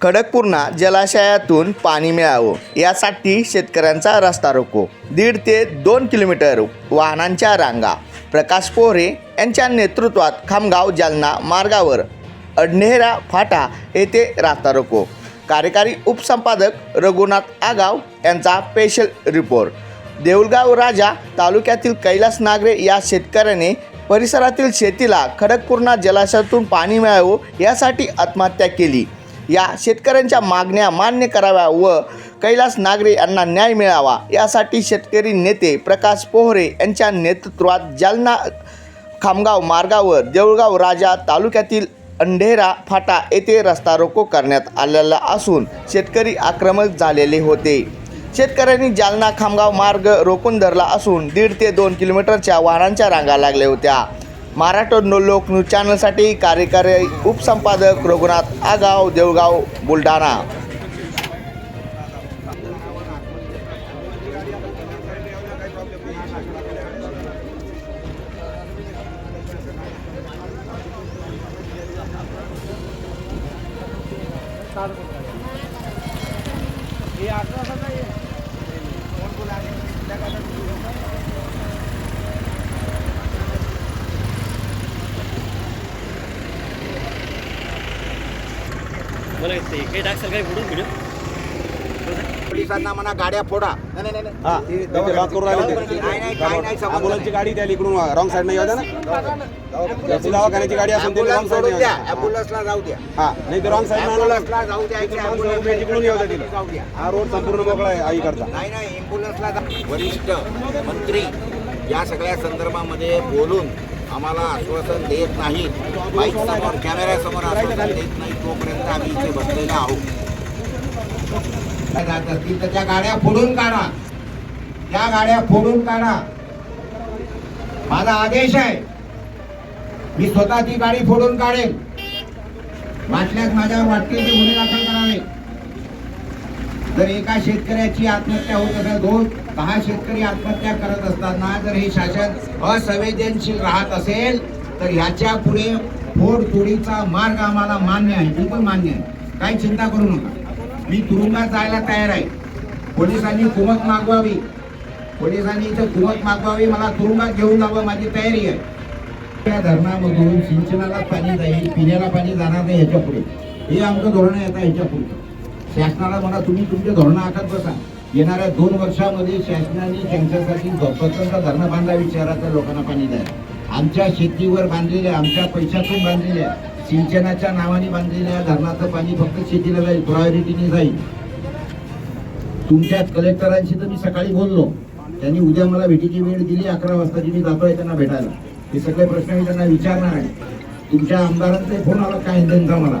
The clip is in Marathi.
खडकपूर्णा जलाशयातून पाणी मिळावं. यासाठी शेतकऱ्यांचा रस्ता रोको. दीड ते दोन किलोमीटर वाहनांच्या रांगा. प्रकाश पोहरे यांच्या नेतृत्वात खामगाव जालना मार्गावर अडनेहरा फाटा येथे रास्ता रोको. कार्यकारी उपसंपादक रघुनाथ आगाव यांचा स्पेशल रिपोर्ट देऊळगाव राजा तालुक्यातील कैलास नागरे या शेतकऱ्याने परिसरातील शेतीला खडकपूर्णा जलाशयातून पाणी मिळावं यासाठी आत्महत्या केली. या शेतकऱ्यांच्या मागण्या मान्य कराव्या व कैलास नागरे यांना न्याय मिळावा. यासाठी शेतकरी नेते प्रकाश पोहरे यांच्या नेतृत्वात जालना खामगाव मार्गावर देऊळगाव राजा तालुक्यातील अंढेरा फाटा येथे रस्ता रोको करण्यात आलेला असून शेतकरी आक्रमक झालेले होते. शेतकऱ्यांनी जालना खामगाव मार्ग रोखून धरला असून दीड ते दोन किलोमीटरच्या वाहनांच्या रांगा लागल्या होत्या. महाराष्ट्र नो लोक न्यूज चॅनलसाठी कार्यकारी उपसंपादक रघुनाथ आगाव देवगाव बुलढाणा. मला ते काही टाकसाल काही फोडून व्हिडिओ पोलिसांना म्हणा गाड्या फोडा. नाही नाही, नाही. हा ते लॉक करून राहिले ते. नाही नाही काय नाही संबंध ॲम्ब्युलन्सची गाडी इकडून रॉंग साईडने येऊ द्या ना त्याची दवाखान्याची गाडी असेल ते रॉंग ॲम्ब्युलन्स सोडून साईडने द्या ॲम्ब्युलन्सला जाऊ द्या. हा नाही रॉंग ॲम्ब्युलन्सला जाऊ द्या इथे तिकडून ॲम्ब्युलन्स येऊ द्या तिला जाऊ द्या. हा रोड संपूर्ण मोकळा आहे आई करता नाही नाही ॲम्ब्युलन्सला जा वरिष्ठ मंत्री या सगळ्या संदर्भामध्ये बोलून आम्हाला आश्वासन देत नाही बाईकसमोर कॅमेऱ्यासमोर आश्वासन देत नाही तोपर्यंत आम्ही इथे बसलेले आहोत. काय जात असतील तर त्या गाड्या फोडून काढा. त्या गाड्या फोडून काढा. माझा आदेश आहे. मी स्वतः ती गाडी फोडून काढेन वाटल्यास माझ्यावर वाटतील ते गुन्हे दाखल करावे जर एका शेतकऱ्याची आत्महत्या होत असेल दोन दहा शेतकरी आत्महत्या करत असताना जर हे शासन असंवेदनशील राहत असेल तर ह्याच्या पुढे फोडतोडीचा मार्ग आम्हाला मान्य आहे. बिलकुल मान्य आहे. काही चिंता करू नका. मी तुरुंगात जायला तयार आहे. पोलिसांनी कुमक मागवावी. पोलिसांनी इथं कुमक मागवावी. मला तुरुंगात घेऊन जावं माझी तयारी आहे. त्या धरणामधून सिंचनाला पाणी जाईल पिण्याला पाणी जाणार नाही ह्याच्या पुढे. हे आमचं धोरण आहे आता ह्याच्या पुढे. शासनाला म्हणा तुम्ही तुमचे धोरणं आखत बसा. येणाऱ्या दोन वर्षामध्ये शासनाने त्यांच्यासाठी स्वतंत्र धरणं बांधा विचाराचा लोकांना पाणी द्यायला आमच्या शेतीवर बांधलेल्या आमच्या पैशातून बांधलेल्या सिंचनाच्या नावाने बांधलेल्या धरणाचं पाणी फक्त शेतीला जाईल प्रायोरिटीने जाईल. तुमच्या कलेक्टरांशी तर मी सकाळी बोललो. त्यांनी उद्या मला भेटीची वेळ दिली अकरा वाजताची मी जातोय त्यांना भेटायला. हे सगळे प्रश्न मी त्यांना विचारणार आहे. तुमच्या आमदारांचे फोन आला काय त्यांचा मला?